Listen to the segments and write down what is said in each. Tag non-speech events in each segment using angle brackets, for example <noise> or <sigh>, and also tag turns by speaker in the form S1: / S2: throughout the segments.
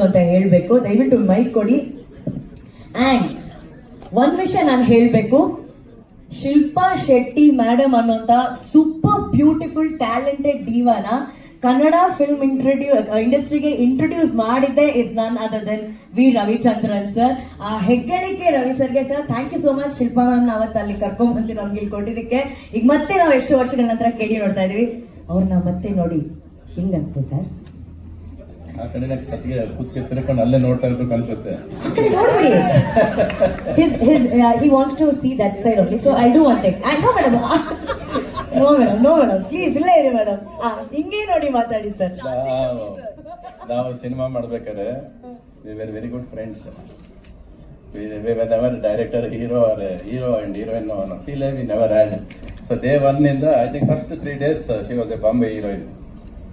S1: ಅಂತ ಹೇಳ್ಬೇಕು. ದಯವಿಟ್ಟು ಮೈಕ್ ಕೊಡಿ. ಆ್ಯಂಡ್ ಒಂದ್ ವಿಷಯ ನಾನು ಹೇಳ್ಬೇಕು. ಶಿಲ್ಪಾ ಶೆಟ್ಟಿ ಮೇಡಮ್ ಅನ್ನೋಂತ ಸೂಪರ್ ಬ್ಯೂಟಿಫುಲ್ ಟ್ಯಾಲೆಂಟೆಡ್ ಡಿವಾನ ಕನ್ನಡ ಫಿಲ್ಮ್ ಇಂಟ್ರೊಡ್ಯೂ ಇಂಡಸ್ಟ್ರಿಗೆ ಇಂಟ್ರೊಡ್ಯೂಸ್ ಮಾಡಿದ್ದೆ is none other than V. Ravichandran sir ಆ ಹೆಗ್ಗಳಿಕೆ ರವಿ ಸರ್ಗೆ sir thank you so much Shilpa ma'am ಅವತ್ತು ಅಲ್ಲಿ ಕರ್ಕೊಂಡ್ ಬಂದು ನಮ್ಗೆ ಇಲ್ಲಿ ಕೊಟ್ಟಿದ್ದಕ್ಕೆ. ಈಗ ಮತ್ತೆ ನಾವು ಎಷ್ಟು ವರ್ಷಗಳ ನಂತರ ಕೇಳಿ ನೋಡ್ತಾ ಇದೀವಿ ಅವ್ರನ್ನ ಮತ್ತೆ ನೋಡಿ ಹಿಂಗ್ ಅನ್ಸ್ತು ಸರ್
S2: ಆ ಕಡೆ ಕತ್ತಿಗೆ ಕುತ್ತಿಗೆ ತಿರ್ಕೊಂಡು ಅಲ್ಲೇ ನೋಡ್ತಾ ಇರ್ಬೇಕು ಅನ್ಸುತ್ತೆ
S1: his his uh, he wants to see that side only. So i'll do one thing. I, no madam. <laughs> No madam. No madam. Please ಇಲ್ಲೇ ಇರಿ ಮೇಡಮ್ ಹಿಂಗೆ ನೋಡಿ ಮಾತಾಡಿ ಸರ್
S2: ನಾವು ನಾವು ಸಿನಿಮಾ ಮಾಡ್ಬೇಕಾದ್ರೆ we very very good friends never director hero are hero and heroine feel we never had so day one ಇಂದ I think first three days she was a Bombay heroine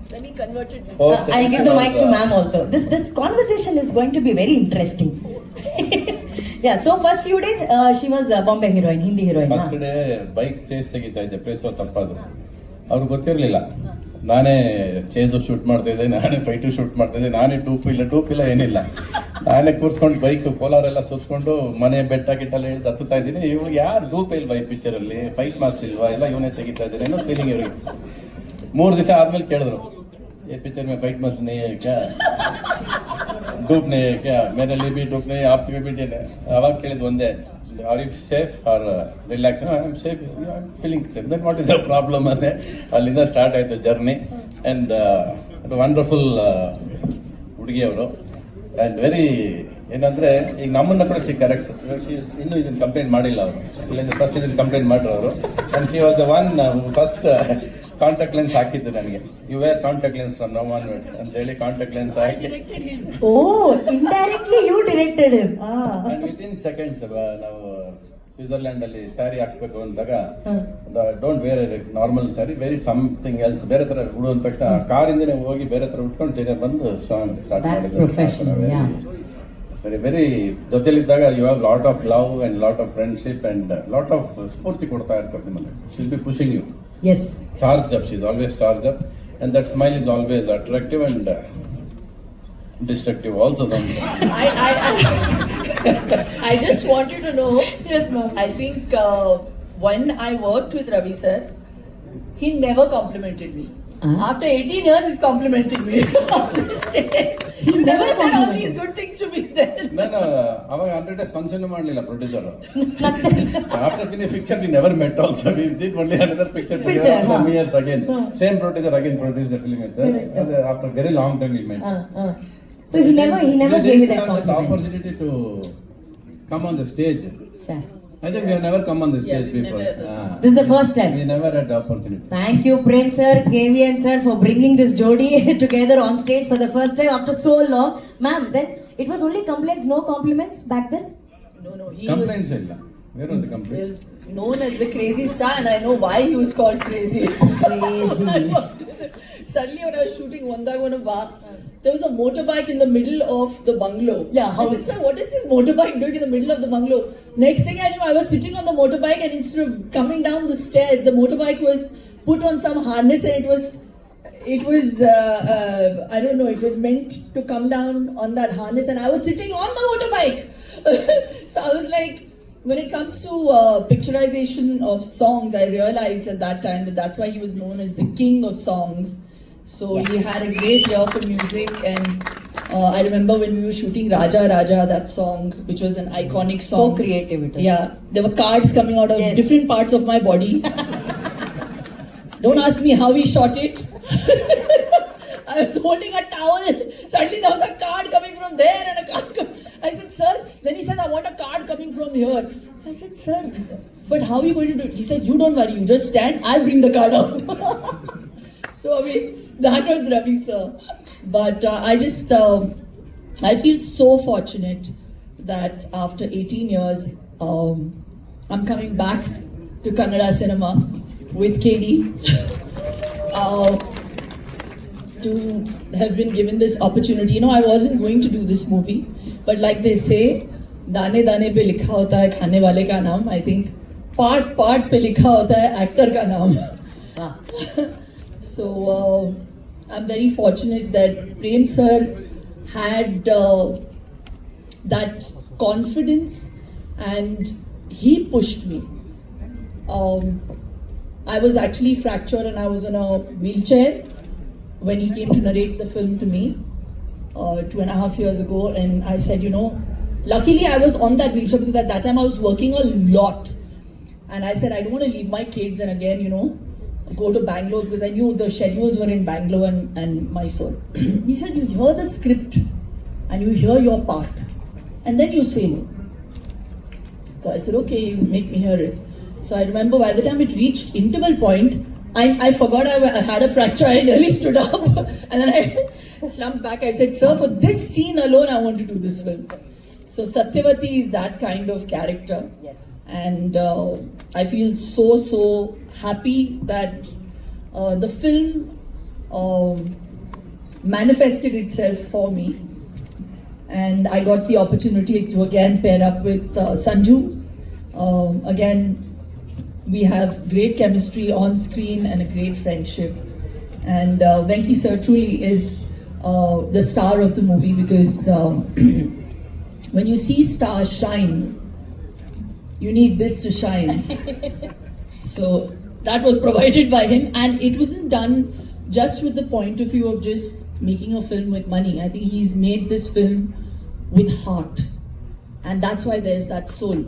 S3: Then he converted me.
S1: Uh, i'll give the mic to ma'am also. This this conversation is going to be very interesting. <laughs> Yeah so first few days uh, she was uh, bombay heroine hindi heroine
S2: first day bike chase ತೆಗಿತಾ ಇದ್ದೆ ಪ್ಲೇಸೋ ತಪ್ಪದು ಅವ್ರಿಗೆ ಗೊತ್ತಿರಲಿಲ್ಲ. ನಾನೇ chase shoot ಮಾಡ್ತಾ ಇದ್ದೆ ನಾನೇ fight shoot ಮಾಡ್ತಾ ಇದ್ದೆ ನಾನೇ ಟೂಪ್ ಇಲ್ಲ ಟೂಪ್ ಇಲ್ಲ ಏನಿಲ್ಲ. ನಾನೇ ಕೂರ್ಸ್ಕೊಂಡು ಬೈಕ್ ಕೋಲಾರೆಲ್ಲ ಸುತ್ಕೊಂಡು ಮನೆ ಬೆಟ್ಟ ಗಿಟ್ಟಲ್ಲಿ ಹಿಡಿದು ಹತ್ತುತ್ತಾ ಇದ್ದೀನಿ. ಇವ್ರಿಗೆ ಯಾರು ಡೂಪ್ ಇಲ್ವಾ ಈ ಪಿಕ್ಚರಲ್ಲಿ ಫೈಟ್ ಮಾರ್ಕ್ಸ್ ಇಲ್ವಾ ಎಲ್ಲ ಇವನೇ ತೆಗಿತಾ ಇದ್ದೀನಿ ಏನೋ ಫೀಲಿಂಗ್ ಇವ್ರಿಗೆ. ಮೂರು ದಿವಸ ಆದ್ಮೇಲೆ ಕೇಳಿದ್ರು. ये पिक्चर में फाइट मस्त नहीं है क्या डूप नहीं है क्या मेरे लिए भी डूप नहीं है आपके भी नहीं है ಅವಾಗ ಕೇಳಿದ್ ಒಂದೇ are you safe are relax I am safe I am feeling safe that what is the problem ಅಂದೆ ಅಲ್ಲಿಂದ ಸ್ಟಾರ್ಟ್ ಆಯ್ತು ಜರ್ನಿ ಅಂಡ್ ವಂಡರ್ಫುಲ್ ಹುಡುಗಿ ಅವರು ಅಂಡ್ ವೆರಿ ಏನಂದ್ರೆ ಈಗ ನಮ್ಮನ್ನ ಕೂಡ ಸಿ ಕರೆಕ್ಟ್ಸ್ ಇನ್ನೂ ಇದನ್ನ ಕಂಪ್ಲೇಂಟ್ ಮಾಡಿಲ್ಲ ಅವರು ಇಲ್ಲಿಂದ ಫಸ್ಟ್ ಇದನ್ನ ಕಂಪ್ಲೇಂಟ್ ಮಾಡ್ರು ಅವರು and she was the one first contact lens ಹಾಕಿದ್ದು ನನಗೆ. You wear contact lens from no one words ಅಂತ ಹೇಳಿ ಕಾಂಟ್ಯಾಕ್ಟ್ ಲೆನ್ಸ್ ಹಾಕಿ.
S1: ಓ indirectly you directed him
S2: and with in seconds ನಾವು ಸ್ವಿಟ್ಜರ್ಲ್ಯಾಂಡ್ ಅಲ್ಲಿ ಸ್ಯಾರಿ ಹಾಕ್ಬೇಕು ಅಂದಾಗ. Don't wear normal sari very something else ಬೇರೆ ತರ ಉಡು ಅಂತ ತಕ್ಷಣ ಕಾರಿಂದನೇ ಹೋಗಿ ಬೇರೆ ತರ ಉಟ್ಕೊಂಡು ಸೀರೆ ಬಂದು ಸಾಂಗ್ ಸ್ಟಾರ್ಟ್
S1: ಮಾಡಿದ್ರು. Very.
S2: Very very ಜೊತೆಲಿದ್ದಾಗ you have lot of love and lot of friendship and lot of ಸ್ಫೂರ್ತಿ ಕೊಡ್ತಾ ಇರ್ತಾರೆ ನಿಮಗೆ she'll be pushing you
S1: yes
S2: charged up. She's always charged up, and that smile is always attractive and uh, destructive also sometimes. <laughs>
S3: I, I, I, I just want you to know,
S1: yes ma'am
S3: I think uh, when I worked with Ravi sir, he never complimented me.
S1: Ah.
S3: After 18 years, he's complimenting me. he never said all these good things to me then.
S2: ನಾನು ಅವಾಗ hundred days function ಮಾಡಲಿಲ್ಲ producer after finish picture we never met also we did did another picture
S1: Picture,
S2: some
S1: huh.
S2: Years again
S1: Huh.
S2: Same producer again produce the film ಇತ್ತು
S1: Correct.
S2: After very long time we met
S1: uh, uh. so he never he never gave me that compliment
S2: opportunity to come on the stage.
S1: Sure.
S2: I think we have never come on this
S3: yeah,
S2: stage before. Ah.
S1: This is the first time.
S2: We never had the opportunity.
S1: Thank you, Prem sir, KVN sir, for bringing this Jodi <laughs> together on stage for the first time after so long. Ma'am, then it was only complaints, no compliments back then?
S3: No, no. He
S2: complaints,
S3: was,
S2: Where were the complaints?
S3: He was known as the crazy star, and I know why he was called crazy.
S1: crazy. <laughs>
S3: Suddenly, when I was shooting one day I want to Ba, there was a motorbike in the middle of the bungalow.
S1: Yeah, how
S3: I said, sir, what is this motorbike doing in the middle of the bungalow? Next thing I knew, I was sitting on the motorbike, and instead of coming down the stairs, the motorbike was put on some harness, and it was. It was, uh, uh, I don't know, it was meant to come down on that harness, and I was sitting on the motorbike. <laughs> so I was like, when it comes to uh, picturization of songs, I realized at that time that that's why he was known as the king of songs. So he had a great ear for music, and uh, I remember when we were shooting Raja Raja, that song, which was an iconic
S1: So
S3: song.
S1: creative it is.
S3: Yeah, there were cards coming out of
S1: Yes.
S3: different parts of my body. <laughs> Don't ask me how he shot it. <laughs> I was holding a towel. Suddenly there was a card coming from there and a card. I said, sir. Then he said, I want a card coming from here. I said, sir, but how are you going to do it? He said, you don't worry. You just stand. I'll bring the card out. <laughs> so I mean, that was Ravi sir. But uh, I just, uh, I feel so fortunate that after 18 years, um, I'm coming back to Kannada cinema with KD. <laughs> uh, to have been given this opportunity. You know, I wasn't going to do this movie, but like they say, दाने दाने पे लिखा होता है खाने वाले का नाम. I think part part पे लिखा होता है actor का नाम.
S1: Wow. <laughs>
S3: So uh, I'm very fortunate that Prem sir had uh, that confidence and he pushed me. Um, I was actually fractured and I was in a wheelchair when he came to narrate the film to me uh, two and a half years ago. And I said, you know, luckily I was on that wheelchair because at that time I was working a lot. And I said, I don't want to leave my kids and again, you know, go to Bangalore because I knew the schedules were in Bangalore and, and Mysore. <clears throat> he said, You hear the script and you hear your part, and then you say no. So I said, Okay, make me hear it. So I remember by the time it reached interval point, I, I forgot I, I had a fracture. I nearly stood up <laughs> and then I <laughs> slumped back. I said, Sir, for this scene alone, I want to do this film. So Satyavati is that kind of character
S1: Yes.
S3: And uh, I feel so so happy that uh, the film um, manifested itself for me, and I got the opportunity to again pair up with uh, Sanju. Um, again, we have great chemistry on screen and a great friendship, and uh, Venki sir truly is uh, the star of the movie because um, <clears throat> when you see stars shine you need this to shine. <laughs> so that was provided by him, and it wasn't done just with the point of view of just making a film with money. I think he's made this film with heart, and that's why there's that soul.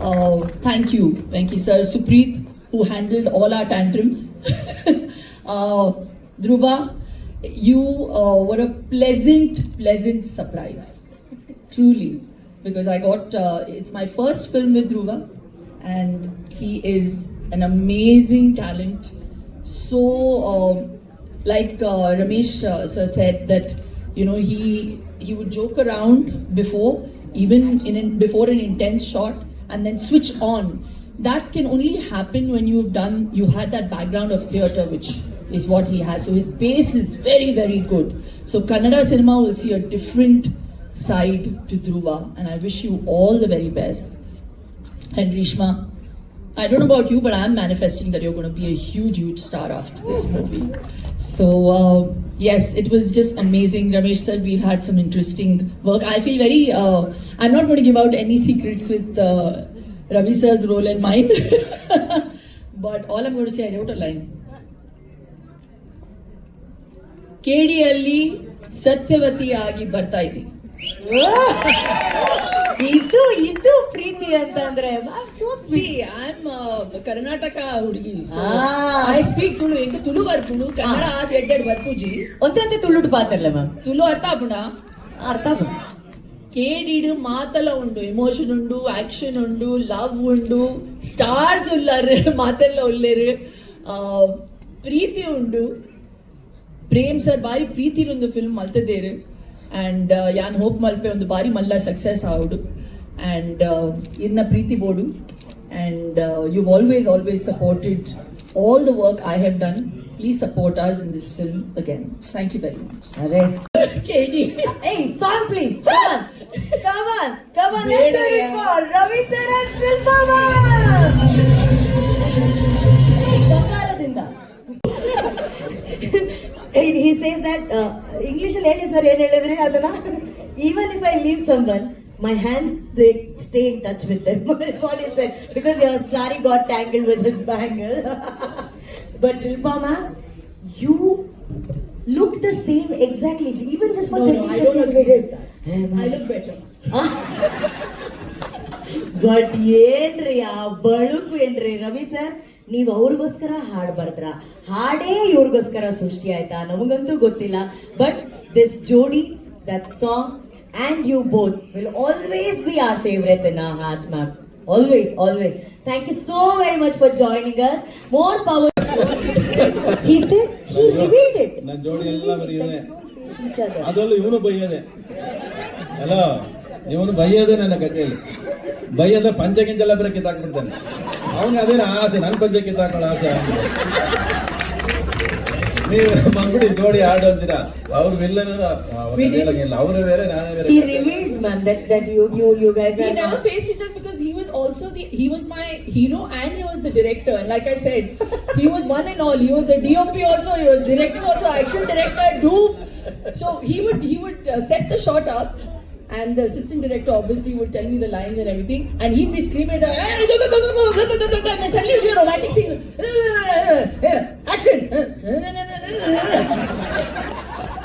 S3: Uh, thank you, Venki sir, Supreet, who handled all our tantrums. <laughs> uh, Dhruva, you uh, were a pleasant, pleasant surprise truly because I got uh, it's my first film with Dhruva and he is an amazing talent. So um like uh, Ramesh uh, sir said that you know he he would joke around before even in an, before an intense shot and then switch on. That can only happen when you've done you had that background of theater which is what he has. So his base is very very good. So Kannada cinema will see a different side to Dhruva, and I wish you all the very best. And Rishma, I don't know about you, but I'm manifesting that you're going to be a huge, huge star after this movie. So, uh, yes, it was just amazing. Ramesh said we've had some interesting work. I feel very, uh, I'm not going to give out any secrets with uh, Ravi sir's role and mine, <laughs> but all I'm going to say, I wrote a line. ಕೇಡಿಯಲ್ಲಿ ಸತ್ಯವತಿಯಾಗಿ ಬರ್ತಾ ಇದ್ದೀನಿ
S1: ಇದು ಇದು ಪ್ರೀತಿ ಅಂತ ಅಂದ್ರೆ
S3: uh, Karnataka ಹುಡುಗಿ. I speak Tulu ಎಂಕ ತುಳು ಬರ್ಪುಡು ಕನ್ನಡ ಆದ್ ಎಡ್ಡೆಡ್ ಬರ್ಪುಜಿ.
S1: ಒಂದಂತೆ ತುಳುಡು ಪಾತ್ರಲ್ಲ ಮ್ಯಾಮ್
S3: ತುಳು ಅರ್ಥ ಆಪುಂಡ
S1: ಅರ್ಥ
S3: ಕೇಡಿಡು ಮಾತಲ ಉಂಡು ಎಮೋಷನ್ ಉಂಡು ಆಕ್ಷನ್ ಉಂಡು ಲವ್ ಉಂಡು ಸ್ಟಾರ್ಸ್ ಉಳ್ಳಾರು <laughs> ಮಾತೆಲ್ಲ ಉಲ್ಲೇರು ಆ, ಪ್ರೀತಿ ಉಂಡು. ಪ್ರೇಮ್ ಸರ್ ಬಾರಿ ಪ್ರೀತಿ ಒಂದು ಫಿಲ್ಮ್ ಮಲ್ತದೇರು ಆ್ಯಂಡ್ ಯಾನ್ ಹೋಪ್ ಮಲ್ಪೆ ಒಂದು ಬಾರಿ ಮಲ್ಲ ಸಕ್ಸಸ್ ಆವುಡು. ಆ್ಯಂಡ್ ಇನ್ನ ಪ್ರೀತಿ ಬೋಡು. And you always always supported all the work I have done please support us in this film again thank you very much
S1: ಅರೆ.
S3: ಕೇಳಿ
S1: ಏಯ್ song please Come on. Come on. Come on. Let's hear he, he says that uh, English ಅಲ್ಲಿ ಹೇಳಿ sir ಏನ್ ಹೇಳಿದ್ರಿ ಅದನ್ನ even if I leave someone my hands they stay in touch with them That's <laughs> what he said because your starry got tangled with his bangle <laughs> but Shilpa ma'am you look the same exactly even just for
S3: No,
S1: 30
S3: no, I don't
S1: seconds
S3: agree
S1: we did.
S3: with that.
S1: Hey,
S3: I
S1: ma'am.
S3: look better.
S1: But ಏನ್ರಿ ಆ ಬಳುಕು ಏನ್ರಿ Ravi sir ನೀವ್ ಅವ್ರಿಗೋಸ್ಕರ ಹಾಡು ಬರ್ದ್ರ? ಹಾಡೇ ಇವ್ರಿಗೋಸ್ಕರ ಸೃಷ್ಟಿ ಆಯ್ತಾ? ನಮಗಂತೂ ಗೊತ್ತಿಲ್ಲ. ಬಟ್ ದಿಸ್ ಜೋಡಿ that song and you both will always be our favourites in our hearts ma'am always always thank you so very much for joining us more power he said he revealed it.
S2: ನನ್ನ ಜೋಡಿ ಎಲ್ಲ ಬರಿಯನೆ ಇವನೇ.
S1: Each
S2: ಇವನು ಬೈಯದೆ. Hello ಇವನು ಬೈಯೋದೇ ನನ್ನ ಕಥೆಯಲ್ಲಿ ಬೈಯೋದ ಪಂಚ ಗಿಂಚೆಲ್ಲ ಬರೀ ಕಿತ್ತಾಕ್ಬಿಡ್ತಾನೆ ಅವನಿಗೆ ಅದೇನ ಆಸೆ ನನ್ನ ಪಂಚ ಕಿತ್ತಾಕೊಳ್ಳೋ ಆಸೆ ನೀವು ಮಂಗುಡಿ ಜೋಡಿ ಆಡು ಅಂತೀರಾ ಅವ್ರ ಹೇಳಂಗಿಲ್ಲ ಅವರು ಬೇರೆ ನಾನೇ ಬೇರೆ
S1: he revealed man that that you you you guys
S3: We
S1: are
S3: never faced each other because he was also the he was my hero and he was the director. And like I said, he was one and all. He was a DOP also. He was director also, action director, dupe, So he would he would uh, set the shot up, And the assistant director obviously would tell me the lines and everything. And he'd be screaming, and suddenly you a romantic scene. Action!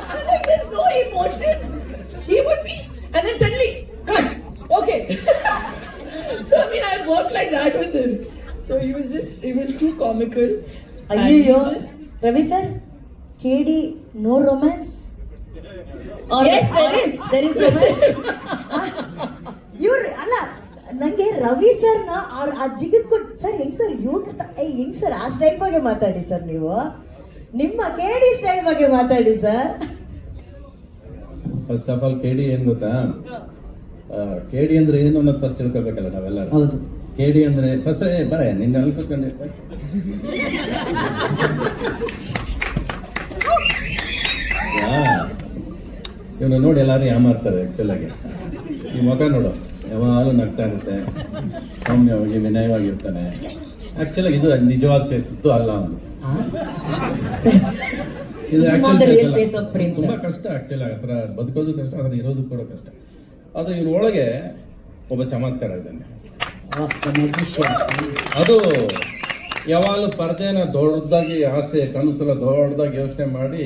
S3: I'm like, there's no emotion. He would be, and then suddenly, cut. Okay. so, I mean, I worked like that with him. So he was just, it was too comical. Are
S1: you
S3: here,
S1: Ravi sir, KD, no romance?
S3: Yes, there is.
S1: there is. ಇವ್ರು ಅಲ್ಲ ನಂಗೆ ರವಿ ಸರ್ನ ಅವ್ರ ಆ ಜಿಗಿದ್ ಕೊಟ್ಟು sir ಹೆಂಗ್ sir ಇವ್ರ ಹೆಂಗ್ ಸರ್ ಆ ಸ್ಟೈಲ್ ಬಗ್ಗೆ ಮಾತಾಡಿ ಸರ್ ನೀವು? ನಿಮ್ಮ ಕೇಡಿ ಸ್ಟೈಲ್ ಬಗ್ಗೆ ಮಾತಾಡಿ sir.
S2: First of all KD ಏನ್ ಗೊತ್ತಾ? ಕೇಡಿ ಅಂದ್ರೆ ಏನು ಅನ್ನೋದು ಫಸ್ಟ್ ತಿಳ್ಕೊಬೇಕಲ್ಲ ನಾವೆಲ್ಲ
S1: ಹೌದು.
S2: ಕೆಡಿ ಅಂದ್ರೆ ಫಸ್ಟ್ ಏ ಬರ ನಿನ್ನ ಅಲ್ಲಿ <laughs> ಕೂತ್ಕೊಂಡೆ ಇವನು ನೋಡಿ ಎಲ್ಲರೂ ಯಾಮಾರ್ತಾರೆ ಆಕ್ಚುಲ್ ಆಗಿ. ಈ ಮುಖ ನೋಡು ಯಾವಾಗಲೂ ನಗ್ತಾ ಇರುತ್ತೆ. ಸೌಮ್ಯವಾಗಿ ವಿನಯವಾಗಿರ್ತಾನೆ. ಆ್ಯಕ್ಚುಲಾಗಿ ಇದು ನಿಜವಾದ ಫೇಸ್ ಇತ್ತು ಅಲ್ಲ ಒಂದು ಇದು
S1: ಆ್ಯಕ್ಚುಲಿ
S2: ತುಂಬ ಕಷ್ಟ ಆಕ್ಚುಲಿ ಆ ಥರ ಬದುಕೋದು ಕಷ್ಟ ಅದನ್ನ ಇರೋದು ಕೂಡ ಕಷ್ಟ. ಅದು ಇವ್ರ ಒಳಗೆ ಒಬ್ಬ ಚಮತ್ಕಾರ ಇದ್ದಾನೆ. ಅದು ಯಾವಾಗಲೂ ಪರದೆನ ದೊಡ್ಡದಾಗಿ ಆಸೆ ಕನಸಲ್ಲ ದೊಡ್ಡದಾಗಿ ಯೋಚನೆ ಮಾಡಿ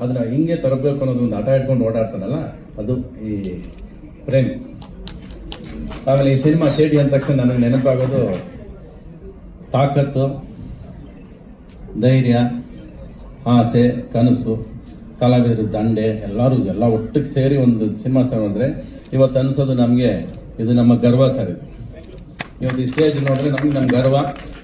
S2: ಅದನ್ನ ಹಿಂಗೆ ತರಬೇಕು ಅನ್ನೋದು ಒಂದು ಆಟ ಇಟ್ಕೊಂಡು ಓಡಾಡ್ತಾನಲ್ಲ, ಅದು ಈ ಪ್ರೇಮ್. ಆಮೇಲೆ ಈ ಸಿನಿಮಾ ಚೇಡಿ ಅಂದ ತಕ್ಷಣ ನನಗೆ ನೆನಪಾಗೋದು ತಾಕತ್ತು, ಧೈರ್ಯ, ಆಸೆ, ಕನಸು, ಕಲಾವಿದರು ದಂಡೆ, ಎಲ್ಲರೂ ಎಲ್ಲ ಒಟ್ಟಿಗೆ ಸೇರಿ ಒಂದು ಸಿನಿಮಾ ಅಂದರೆ ಇವತ್ತು ಅನಿಸೋದು ನಮಗೆ ಇದು ನಮ್ಮ ಗರ್ವ ಸರ್ ಇದು. ಇವತ್ತು ಈ ಸ್ಟೇಜ್ ನೋಡಿದ್ರೆ ನಮಗೆ ನಮ್ಮ ಗರ್ವ.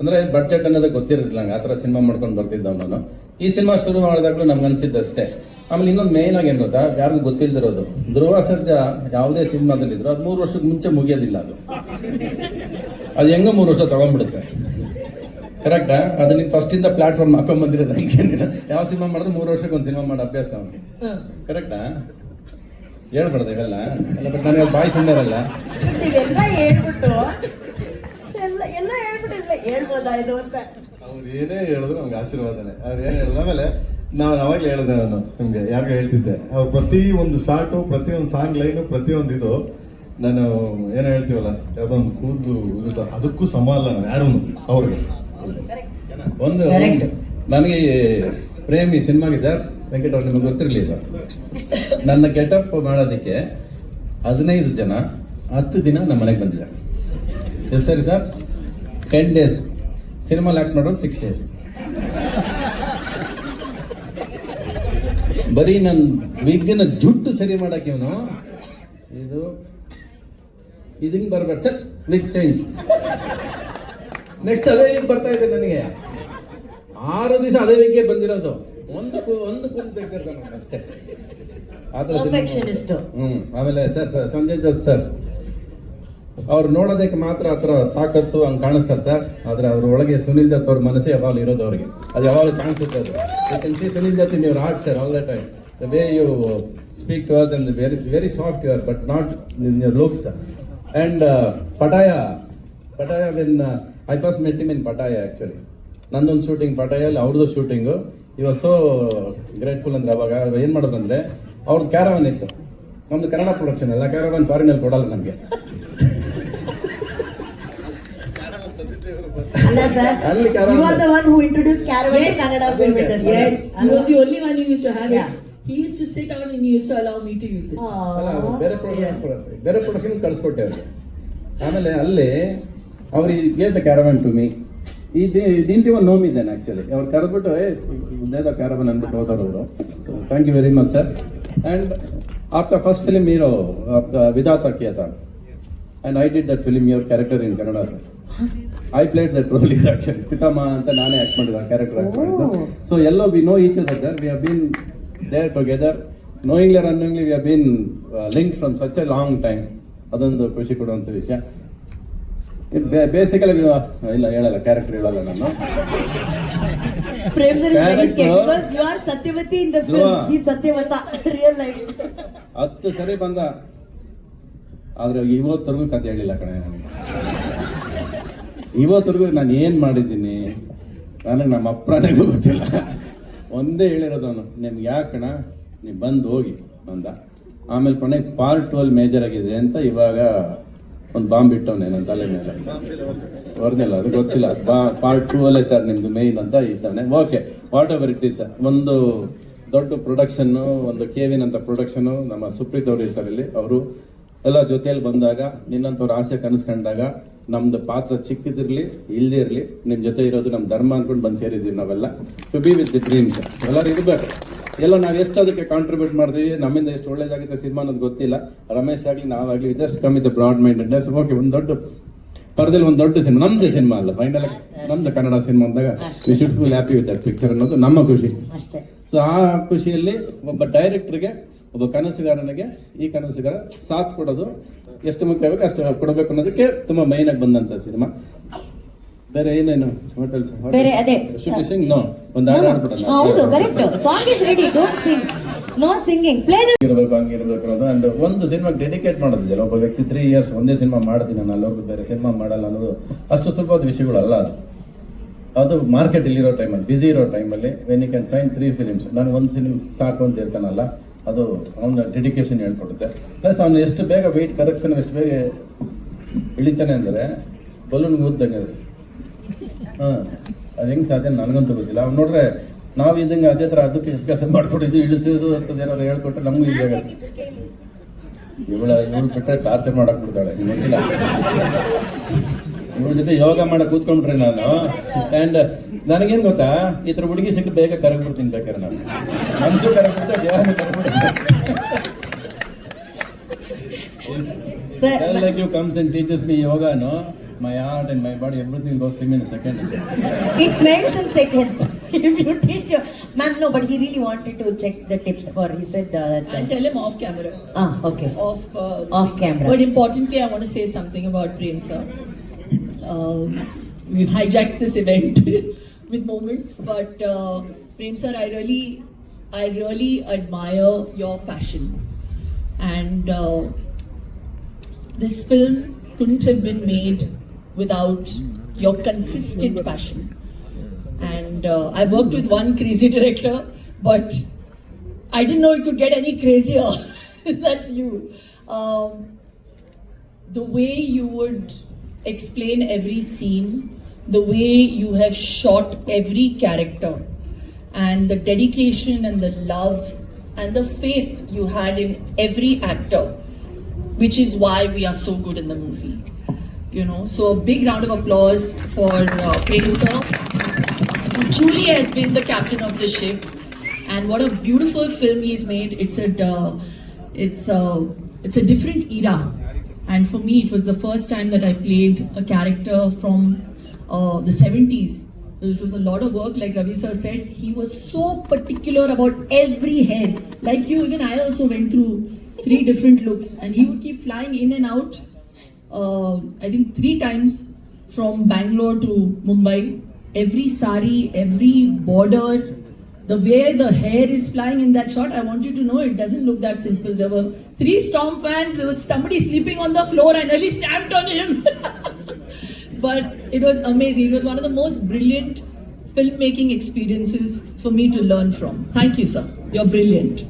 S2: ಅಂದರೆ ಬಡ್ಜೆಟ್ ಅನ್ನೋದು ಗೊತ್ತಿರಲಿಲ್ಲ ನಂಗೆ. ಆ ಥರ ಸಿನಿಮಾ ಮಾಡ್ಕೊಂಡು ಬರ್ತಿದ್ದವ್ ನಾನು. ಈ ಸಿನಿಮಾ ಶುರು ಮಾಡಿದಾಗಲೂ ನಮ್ಗೆ ಅನಿಸಿದ್ದಷ್ಟೇ. ಆಮೇಲೆ ಇನ್ನೊಂದು ಮೇಯ್ನ್ ಆಗಿ ಏನು ಗೊತ್ತಾ? ಯಾರಿಗೂ ಗೊತ್ತಿಲ್ದಿರೋದು. ಧ್ರುವ ಸರ್ಜಾ ಯಾವುದೇ ಸಿನಿಮಾದಲ್ಲಿದ್ರು ಅದು ಮೂರು ವರ್ಷಕ್ಕೆ ಮುಂಚೆ ಮುಗಿಯೋದಿಲ್ಲ ಅದು. ಅದು ಹೆಂಗೋ ಮೂರು ವರ್ಷ ತಗೊಂಡ್ಬಿಡುತ್ತೆ. ಕರೆಕ್ಟಾ ಅದು ಫಸ್ಟ್ ಫಸ್ಟಿಂದ ಪ್ಲಾಟ್ಫಾರ್ಮ್ ಹಾಕೊಂಡ್ ಬಂದಿರೋದು ಹಂಗೇನಿಲ್ಲ ಯಾವ ಸಿನಿಮಾ ಮಾಡಿದ್ರು ಮೂರು ವರ್ಷಕ್ಕೆ ಒಂದು ಸಿನಿಮಾ ಮಾಡೋ ಅಭ್ಯಾಸ ಅವನಿಗೆ. ಕರೆಕ್ಟಾ ಹೇಳ್ಬಾರ್ದು ಇವೆಲ್ಲ. ಬಟ್ ನನಗೆ ಬಾಯ್ ಸುಮ್ಮನೆ
S1: ನೀವೆಲ್ಲ ಹೇಳ್ಬೋದಾ ಇದು ಅಂತ?
S4: ಅವ್ರು ಏನೇ ಹೇಳಿದ್ರು ನಮ್ಗೆ ಆಶೀರ್ವಾದನೆ. ಅವ್ರು ಏನೇ ಹೇಳಿದ ಆಮೇಲೆ ನಾವು ಅವಾಗಲೇ ಹೇಳಿದೆ ನಾನು ನಿಮ್ಗೆ ಯಾರಿಗೂ ಹೇಳ್ತಿದ್ದೆ. ಅವ್ರು ಪ್ರತಿ ಒಂದು ಶಾರ್ಟು ಪ್ರತಿ ಒಂದು ಸಾಂಗ್ ಲೈನು ಪ್ರತಿ ಒಂದು ಇದು ನಾನು ಏನು ಹೇಳ್ತೀವಲ್ಲ ಯಾವುದೋ ಒಂದು ಕೂದಲು ಇದು ಅದಕ್ಕೂ ಸಮ ಅಲ್ಲ ನಾನು ಯಾರೂ ಅವ್ರಿಗೆ.
S2: ಒಂದು. ನನಗೆ ಪ್ರೇಮಿ ಸಿನಿಮಾಗೆ ಸರ್ ವೆಂಕಟ ಅವ್ರು ನಿಮಗೆ ಗೊತ್ತಿರಲಿಲ್ಲ. ನನ್ನ ಗೆಟಪ್ ಮಾಡೋದಕ್ಕೆ ಹದಿನೈದು ಜನ ಹತ್ತು ದಿನ ನಮ್ಮ ಮನೆಗೆ ಬಂದಿದ್ದಾರೆ. ಎಷ್ಟು ಸರಿ sir? Ten days cinema act ಮಾಡೋದು ಸಿಕ್ಸ್ ಡೇಸ್ ಬರೀ ನನ್ನ ವಿಗ್ನ ಜುಟ್ಟು ಸರಿ ಮಾಡಕ್ಕೆ ಇವನು. ಇದು ಇದು ಬರ್ಬೇಕು. ಚಕ್ ಸರ್ ವಿಗ್ ಚೇಂಜ್ ನೆಕ್ಸ್ಟ್ ಅದೇ ವಿಗ್ ಬರ್ತಾ ಇದೆ ನನಗೆ. ಆರು ದಿವಸ ಅದೇ ವಿಗ್ಗೆ ಬಂದಿರೋದು. ಒಂದು ಒಂದು ಕುಂತು ತೆಗ್ದಿರ್ತಾನೆ ಅಷ್ಟೇ. ಆ ಥರ. ಹ್ಮ್ ಆಮೇಲೆ sir sir Sanjay Dutt sir ಅವ್ರು ನೋಡೋದಕ್ಕೆ ಮಾತ್ರ ಆ ಥರ ತಾಕತ್ತು ಹಂಗೆ ಕಾಣಿಸ್ತಾರೆ ಸರ್. ಆದ್ರೆ ಅವ್ರ ಒಳಗೆ ಸುನಿಲ್ ದತ್ ಅವ್ರ ಮನಸ್ಸೇ ಯಾವಾಗಲೂ ಇರೋದು ಅವ್ರಿಗೆ. ಅದು ಯಾವಾಗಲೂ ಕಾಣಿಸುತ್ತೆ ಅದು. You see Sunil Dutt in your sir all the time the way you speak to us and very very soft you but not in your looks and Pattaya Pattaya when I first met in Pattaya actually ನಂದೊಂದು shooting ಪಟಾಯಲ್ಲಿ ಅವ್ರದ್ದು shooting ಇವಾಗ so grateful ಅಂದ್ರೆ ಅವಾಗ. ಏನು ಮಾಡೋದಂದ್ರೆ ಅವ್ರದ್ದು caravan ಇತ್ತು. ನಮ್ದು ಕನ್ನಡ ಪ್ರೊಡಕ್ಷನ್ ಅಲ್ಲ ಕ್ಯಾರವನ್ ಫಾರಿನಲ್ಲಿ ಕೊಡಲ್ಲ ನಮಗೆ.
S1: ಅಲ್ಲ ಸರ್ <laughs>
S2: ಅಲ್ಲಿ
S1: you
S2: caravan.
S1: Are the one who introduce caravan
S3: Yes.
S1: Kannada film industry
S3: Yes, he was the only one who used to have
S1: Yeah.
S3: it. He used to sit down and he used to allow me to use it.
S2: ಅಲ್ಲ ಅವ್ರು ಬೇರೆ production ಬೇರೆ production ಕಳಿಸ್ಕೊಟ್ಟೆ ಅವ್ರಿಗೆ ಆಮೇಲೆ ಅಲ್ಲಿ ಅವ್ರಿಗೆ get caravan to me he didn't even know me then actually ಅವ್ರು ಕರೆದ್ಬಿಟ್ಟು ಏ ದೇದ ಕ್ಯಾರವನ್ ಅಂದ್ಬಿಟ್ಟು ಹೋದವ್ರು ಅವರು. So thank you very much sir and after first film hero Vidhaata ಕಿಯತ. And I did that film your character in Kannada sir I played that role is actually ಪಿತಾಮ ಅಂತ ನಾನೇ act ಮಾಡಿದ ಕ್ಯಾರೆಕ್ಟರ್ ಆಕ್ಟ್ ಮಾಡಿದ್ದು. So yellow we know each other sir we have been there together knowingly or unknowingly we been link from such a long time ಅದೊಂದು ಖುಷಿ ಕೊಡುವಂಥ ವಿಷಯ. Basically ಇಲ್ಲ ಹೇಳಲ್ಲ ಕ್ಯಾರೆಕ್ಟರ್ ಹೇಳಲ್ಲ ನಾನು. <laughs> ಹತ್ತು ಸರಿ ಬಂದ. ಆದ್ರೆ ಇವತ್ತರೆಗೂ ಕತೆ ಹೇಳಿಲ್ಲ ಕಣೆ ನನಗೆ. ಇವತ್ತರೆಗೂ ನಾನು ಏನು ಮಾಡಿದ್ದೀನಿ? ನನಗೆ ನಮ್ಮ ಅಪ್ಪನೇ ಗೊತ್ತಿಲ್ಲ. ಒಂದೇ ಹೇಳಿರೋದು ಅವನು ನಿಮ್ಗೆ ಯಾಕಣ ನೀವು ಬಂದು ಹೋಗಿ ಅಂದ. ಆಮೇಲೆ ಕೊನೆಗೆ ಪಾರ್ಟ್ ಟ್ವೆಲ್ ಮೇಜರ್ ಆಗಿದೆ ಅಂತ ಇವಾಗ ಒಂದು ಬಾಂಬ್ ಇಟ್ಟವನೆ ನನ್ನ ತಲೆ ಮೇಲೆ. ಹೊರದಿಲ್ಲ ಅದು ಗೊತ್ತಿಲ್ಲ. ಪಾರ್ಟ್ ಟೂ ಅಲ್ಲೇ ಸರ್ ನಿಮ್ದು ಮೇಯ್ನ್ ಅಂತ ಇದ್ದಾನೆ okay whatever it is ಒಂದು ದೊಡ್ಡ ಪ್ರೊಡಕ್ಷನ್ನು ಒಂದು ಕೇವಿನ್ ಅಂತ ಪ್ರೊಡಕ್ಷನ್ನು ನಮ್ಮ ಸುಪ್ರೀತ್ ಅವರು ಇರ್ತಾರೆ ಇಲ್ಲಿ, ಅವರು ಎಲ್ಲ ಜೊತೆಯಲ್ಲಿ ಬಂದಾಗ ನಿನ್ನಂಥವ್ರ ಆಸೆ ಕನಸ್ಕೊಂಡಾಗ ನಮ್ದು ಪಾತ್ರ ಚಿಕ್ಕದಿರಲಿ ಇಲ್ಲದೇ ಇರಲಿ ನಿಮ್ಮ ಜೊತೆ ಇರೋದು ನಮ್ಮ ಧರ್ಮ ಅಂದ್ಕೊಂಡು ಬಂದು ಸೇರಿದ್ದೀವಿ ನಾವೆಲ್ಲ. To be with the dreams ಎಲ್ಲರೂ ಇರಬೇಕು ಎಲ್ಲ ನಾವು ಎಷ್ಟು ಅದಕ್ಕೆ ಕಾಂಟ್ರಿಬ್ಯೂಟ್ ಮಾಡ್ತೀವಿ? ನಮ್ಮಿಂದ ಎಷ್ಟು ಒಳ್ಳೇದಾಗುತ್ತೆ ಸಿನಿಮಾ ಅನ್ನೋದು ಗೊತ್ತಿಲ್ಲ. ರಮೇಶ್ ಆಗಲಿ ನಾವಾಗಲಿ ಇದಷ್ಟು ಕಮ್ಮಿ ಬ್ರಾಡ್ ಮೈಂಡೆಡ್ನೆಸ್ ಓಕೆ ಒಂದು ದೊಡ್ಡ ಪರದಲ್ಲಿ ಒಂದು ದೊಡ್ಡ ಸಿನಿಮಾ. ನಮ್ದು ಸಿನಿಮಾ ಅಲ್ಲ ಫೈನಲ್ ನಮ್ದು ಕನ್ನಡ ಸಿನಿಮಾ ಅಂದಾಗ we should full happy with that picture ಅನ್ನೋದು ನಮ್ಮ ಖುಷಿ. ಸೊ ಆ ಖುಷಿಯಲ್ಲಿ ಒಬ್ಬ ಡೈರೆಕ್ಟರ್ಗೆ ಒಬ್ಬ ಕನಸುಗಾರನಿಗೆ ಈ ಕನಸುಗಾರ ಸಾಥ್ ಕೊಡೋದು. ಎಷ್ಟು ಮುಖ್ಯ ಬೇಕು ಅಷ್ಟು ಕೊಡಬೇಕು ಅನ್ನೋದಕ್ಕೆ ತುಂಬಾ ಮೈನ್ ಆಗಿ ಬಂದಂತ ಸಿನಿಮಾ. ಬೇರೆ ಏನೇನು ಹೋಟೆಲ್
S1: ಬೇರೆ ಅದೇ.
S2: ಶೂಟಿಂಗ್ ನೋ ಒಂದು ಹಾಡು ಹಾಡ್ಬಿಡಲ್ಲ
S1: ಹೌದು correct song is ready don't sing no singing play
S2: ಇರಬೇಕು ಹಂಗಿರ್ಬೇಕು ಅನ್ನೋದು. ಅಂಡ್ ಒಂದು ಸಿನಿಮಾಗೆ ಡೆಡಿಕೇಟ್ ಮಾಡೋದಿದೆಯಲ್ಲ ಒಬ್ಬ ವ್ಯಕ್ತಿ ತ್ರೀ ಇಯರ್ಸ್ ಒಂದೇ ಸಿನಿಮಾ ಮಾಡ್ತೀನಿ ನಾನು ಅಲ್ಲೊಬ್ಬರು ಬೇರೆ ಸಿನಿಮಾ ಮಾಡಲ್ಲ ಅನ್ನೋದು ಅಷ್ಟು ಸುಲಭವಾದ ವಿಷಯಗಳಲ್ಲ ಅದು. ಅದು ಮಾರ್ಕೆಟ್ ಇಲ್ಲಿರೋ ಟೈಮಲ್ಲಿ ಬ್ಯುಸಿ ಇರೋ ಟೈಮಲ್ಲಿ when you can sign three films ನಾನು ಒಂದು ಸಿನಿಮಾ ಸಾಕು ಅಂತ ಇರ್ತಾನಲ್ಲ ಅದು ಅವನ ಡೆಡಿಕೇಶನ್ ಹೇಳ್ಕೊಡುತ್ತೆ. ಪ್ಲಸ್ ಅವನು ಎಷ್ಟು ಬೇಗ ವೆಯ್ಟ್ ಕರೆಕ್ಷನ್ ಎಷ್ಟು ಬೇಗ ಇಳಿತಾನೆ ಅಂದರೆ ಬಲೂನ್ ಓದ್ದಂಗೆ ಅದು ಹಾಂ ಅದು ಹೆಂಗೆ ಸಾಧ್ಯ ನನಗಂತೂ ಗೊತ್ತಿಲ್ಲ. ಅವ್ನು ನೋಡ್ರೆ ನಾವು ಇದ್ದಂಗೆ ಅದೇ ಥರ ಅದಕ್ಕೆ ಅಭ್ಯಾಸ ಮಾಡ್ಕೊಂಡಿದ್ದು ಇಳಿಸೋದು ಅಂತದ್ದು ಏನಾದ್ರು ಹೇಳ್ಕೊಟ್ರೆ ನಮಗೂ ಇದೆ ಆಗುತ್ತೆ. ಇವಳ ಇವಳು ಬಿಟ್ಟರೆ ಟಾರ್ಚರ್ ಮಾಡಕ್ಕೆ ಬಿಡ್ತಾಳೆ ಗೊತ್ತಿಲ್ಲ? ಇವಳ ಜೊತೆ ಯೋಗ ಮಾಡಕ್ ಕೂತ್ಕೊಂಡ್ರೆ ನಾನು ಆ್ಯಂಡ್ ನನಗೇನು ಗೊತ್ತಾ ಈ ಥರ ಹುಡುಗಿ ಸಿಕ್ಕ ಬೇಗ ಕರಗ್ಬಿಡ್ತೀನಿ ಬೇಕಾದ್ರೆ ನಾನು ಮನಸ್ಸು ಕರಗ್ಬಿಡುತ್ತೆ ದೇಹನೂ ಕರಗ್ಬಿಡುತ್ತೆ
S1: sir
S2: Girl like you comes and teaches me yoga, no? My heart and my body, everything goes slim in a second.
S1: It melts in seconds if you teach your ma'am. No, but he really wanted to check the tips for. He said uh,
S3: I'll
S1: that.
S3: tell him off camera.
S1: Ah, okay.
S3: Off, uh,
S1: Off camera.
S3: But importantly, I want to say something about Prem sir. Um, we've hijacked this event <laughs> with moments, but uh, Prem sir, I really, I really admire your passion, and uh, this film couldn't have been made without your consistent passion. And uh, I worked with one crazy director, but I didn't know it could get any crazier. <laughs> That's you. Um, the way you would explain every scene, the way you have shot every character, and the dedication and the love and the faith you had in every actor, which is why we are so good in the movie. You know, so a big round of applause for uh, Prem sir who truly has been the captain of the ship. And what a beautiful film he's made. It's a, uh, it's a, it's a different era. And for me, it was the first time that I played a character from uh, the 70s. It was a lot of work, like Ravi sir said. He was so particular about every head. Like you, even I also went through three different looks, and he would keep flying in and out uh, I think three times from Bangalore to Mumbai. Every sari, every border, the way the hair is flying in that shot, I want you to know it doesn't look that simple. There were three storm fans, there was somebody sleeping on the floor, I nearly stamped on him. <laughs> but it was amazing. It was one of the most brilliant filmmaking experiences for me to learn from. Thank you, sir. You're brilliant.